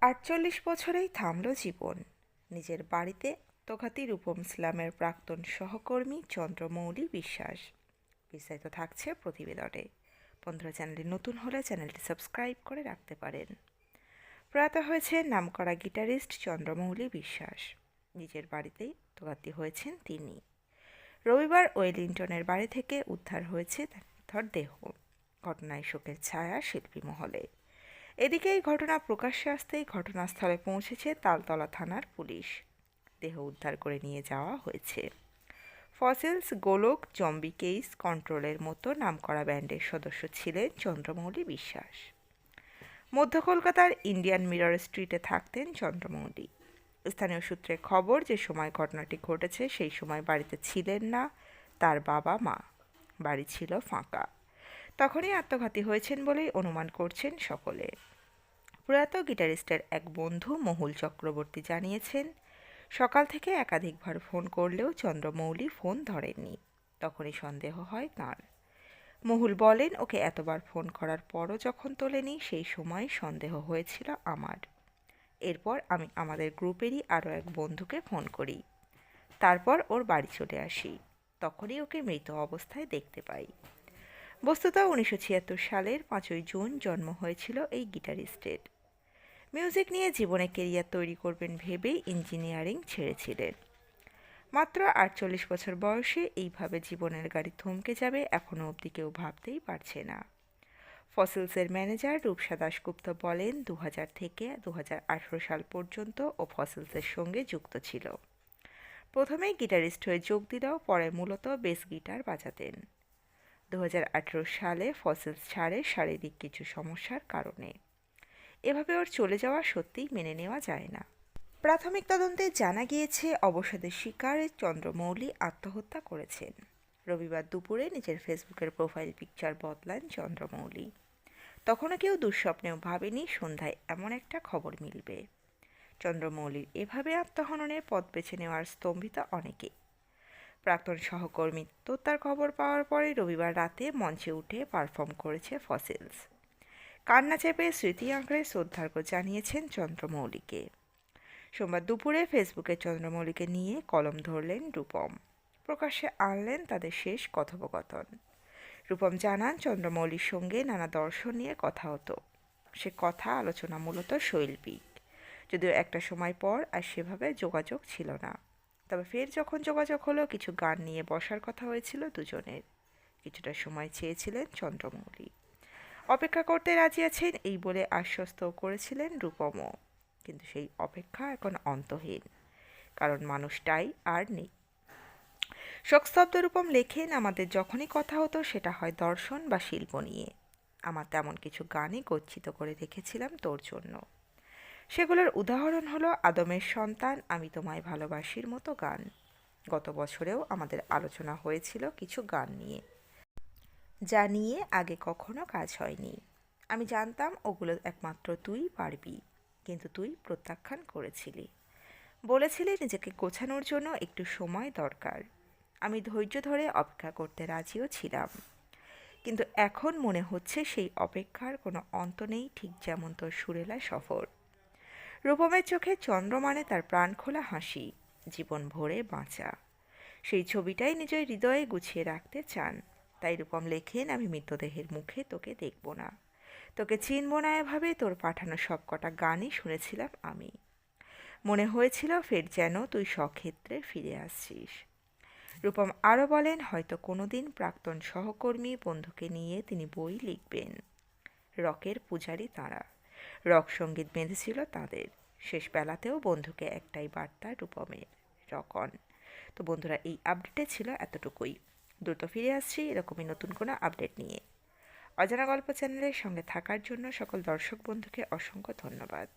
আটচল্লিশ বছরেই থামল জীবন। নিজের বাড়িতে আত্মঘাতী রূপম ইসলামের প্রাক্তন সহকর্মী চন্দ্রমৌলি বিশ্বাস। বিস্তারিত থাকছে প্রতিবেদনে। বন্ধুরা, চ্যানেলটি নতুন হলে চ্যানেলটি সাবস্ক্রাইব করে রাখতে পারেন। প্রয়াত হয়েছে নামকরা গিটারিস্ট চন্দ্রমৌলি বিশ্বাস। নিজের বাড়িতেই আত্মঘাতী হয়েছেন তিনি। রবিবার ওয়েলিংটনের বাড়ি থেকে উদ্ধার হয়েছে তার দেহ। ঘটনায় শোকের ছায়া শিল্পী মহলে। এদিকে এই ঘটনা প্রকাশ্যে আসতেই ঘটনাস্থলে পৌঁছেছে তালতলা থানার পুলিশ। দেহ উদ্ধার করে নিয়ে যাওয়া হয়েছে। ফসেলস, গোলক, জম্বি কেস কন্ট্রোলের মতো নামকরা ব্যান্ডের সদস্য ছিলেন চন্দ্রমৌলি বিশ্বাস। মধ্য কলকাতার ইন্ডিয়ান মিরর স্ট্রিটে থাকতেন চন্দ্রমৌলি। স্থানীয় সূত্রে খবর, যে সময় ঘটনাটি ঘটেছে সেই সময় বাড়িতে ছিলেন না তার বাবা মা বাড়ি ছিল ফাঁকা। তখনই আত্মঘাতী হয়েছেন বলেই অনুমান করছেন সকলে। প্রয়াত গিটারিস্টের এক বন্ধু মহুল চক্রবর্তী জানিয়েছেন, সকাল থেকে একাধিকবার ফোন করলেও চন্দ্রমৌলি ফোন ধরেননি। তখনই সন্দেহ হয় তাঁর। মহুল বলেন, ওকে এতবার ফোন করার পরও যখন তোলেনি, সেই সময় সন্দেহ হয়েছিল আমার। এরপর আমি আমাদের গ্রুপেরই আরও এক বন্ধুকে ফোন করি। তারপর ওর বাড়ি চলে আসি। তখনই ওকে মৃত অবস্থায় দেখতে পাই। বস্তুত উনিশশো ছিয়াত্তর সালের পাঁচই জুন জন্ম হয়েছিল এই গিটারিস্টের। মিউজিক নিয়ে জীবনে কেরিয়ার তৈরি করবেন ভেবেই ইঞ্জিনিয়ারিং ছেড়েছিলেন। মাত্র আটচল্লিশ বছর বয়সে এইভাবে জীবনের গাড়ি থমকে যাবে এখনও অবধি কেউ ভাবতেই পারছে না। ফসিলসের ম্যানেজার রূপসা দাশগুপ্ত বলেন দু হাজার থেকে দু হাজার আঠারো সাল পর্যন্ত ও ফসিলসের সঙ্গে যুক্ত ছিল। প্রথমে গিটারিস্ট হয়ে যোগ দিলেও পরে মূলত বেস গিটার বাজাতেন। দু হাজার আঠেরো সালে ফসিলস ছাড়ে শারীরিক কিছু সমস্যার কারণে। এভাবে ওর চলে যাওয়া সত্যিই মেনে নেওয়া যায় না। প্রাথমিক তদন্তে জানা গিয়েছে, অবসাদের শিকারে চন্দ্রমৌলি আত্মহত্যা করেছেন। রবিবার দুপুরে নিজের ফেসবুকের প্রোফাইল পিকচার বদলান চন্দ্রমৌলি। তখনও কেউ দুঃস্বপ্নেও ভাবেনি সন্ধ্যায় এমন একটা খবর মিলবে। চন্দ্রমৌলির এভাবে আত্মহননের পথ বেছে নেওয়ার স্তম্ভিত অনেকে প্রাক্তন সহকর্মী। তো তার খবর পাওয়ার পরে রবিবার রাতে মঞ্চে উঠে পারফর্ম করেছে ফসিলস। কান্না চেপে স্মৃতি আঁকড়ে শ্রদ্ধার্ঘ জানিয়েছেন চন্দ্রমৌলিকে। সোমবার দুপুরে ফেসবুকে চন্দ্রমৌলিকে নিয়ে কলম ধরলেন রূপম। প্রকাশ্যে আনলেন তাদের শেষ কথোপকথন। রূপম জানান, চন্দ্রমৌলির সঙ্গে নানা দর্শন নিয়ে কথা হতো। সে কথা আলোচনা মূলত শৈল্পিক। যদিও একটা সময় পর আর সেভাবে যোগাযোগ ছিল না। তবে ফের যখন যোগাযোগ হলো, কিছু গান নিয়ে বসার কথা হয়েছিল দুজনের। কিছুটা সময় চেয়েছিলেন চন্দ্রমৌলি। অপেক্ষা করতে রাজি আছেন এই বলে আশ্বস্ত করেছিলেন রূপমও। কিন্তু সেই অপেক্ষা এখন অন্তহীন, কারণ মানুষটাই আর নেই। শোকস্তব্ধ রূপম লেখেন, আমাদের যখনই কথা হতো, সেটা হয় দর্শন বা শিল্প নিয়ে। আমার তেমন কিছু গানই গচ্ছিত করে রেখেছিলাম তোর জন্য। সেগুলোর উদাহরণ হলো আদমের সন্তান, আমি তোমায় ভালোবাসির মতো গান। গত বছরেও আমাদের আলোচনা হয়েছিল কিছু গান নিয়ে। যা নিয়ে আগে কখনো কাজ হয়নি। আমি জানতাম ওগুলো একমাত্র তুই পারবি, কিন্তু তুই প্রত্যাখ্যান করেছিলি। বলেছিলি নিজেকে গোছানোর জন্য একটু সময় দরকার। আমি ধৈর্য ধরে অপেক্ষা করতে রাজিও ছিলাম। কিন্তু এখন মনে হচ্ছে সেই অপেক্ষার কোনো অন্ত নেই ঠিক যেমন তোর সুরেলা সফর রূপমের চোখে চন্দ্রমানে তার প্রাণ খোলা হাসি, জীবন ভরে বাঁচা। সেই ছবিটাই নিজের হৃদয়ে গুছিয়ে রাখতে চান। তাই রূপম লেখেন, আমি মৃতদেহের মুখে তোকে দেখব না। তোকে চিনব না এভাবে তোর পাঠানো সব কটা গানই শুনেছিলাম আমি। মনে হয়েছিল ফের যেন তুই সক্ষেত্রে ফিরে আসছিস। রূপম আরও বলেন, হয়তো কোনোদিন প্রাক্তন সহকর্মী বন্ধুকে নিয়ে তিনি বই লিখবেন। রকের পূজারি তাঁরা। রক সংগীত বেঁধেছিল তাদের। শেষ বেলাতেও বন্ধুকে একটাই বার্তা রূপমের রকন তো বন্ধুরা, এই আপডেটে ছিল এতটুকুই। দ্রুত ফিরে আসছি এরকমই নতুন কোনো আপডেট নিয়ে। অজানা গল্প চ্যানেলের সঙ্গে থাকার জন্য সকল দর্শক বন্ধুকে অসংখ্য ধন্যবাদ।